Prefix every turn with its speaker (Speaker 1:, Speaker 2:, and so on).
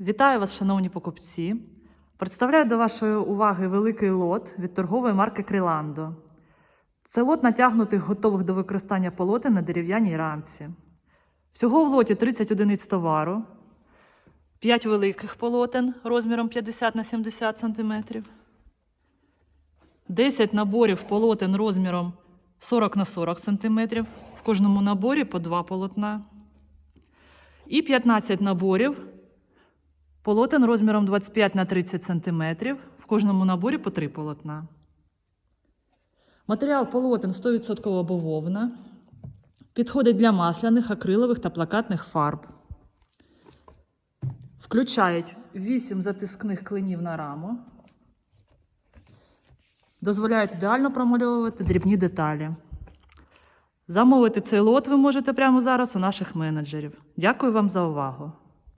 Speaker 1: Вітаю вас, шановні покупці. Представляю до вашої уваги великий лот від торгової марки Криландо. Це лот натягнутих готових до використання полотен на дерев'яній рамці. Всього в лоті 30 одиниць товару, 5 великих полотен розміром 50 на 70 см, 10 наборів полотен розміром 40 на 40 см, в кожному наборі по 2 полотна, і 15 наборів полотен розміром 25 на 30 см, в кожному наборі по 3 полотна. Матеріал полотен 100% бавовна. Підходить для масляних, акрилових та плакатних фарб. Включають 8 затискних клинів на раму. Дозволяють ідеально промальовувати дрібні деталі. Замовити цей лот ви можете прямо зараз у наших менеджерів. Дякую вам за увагу!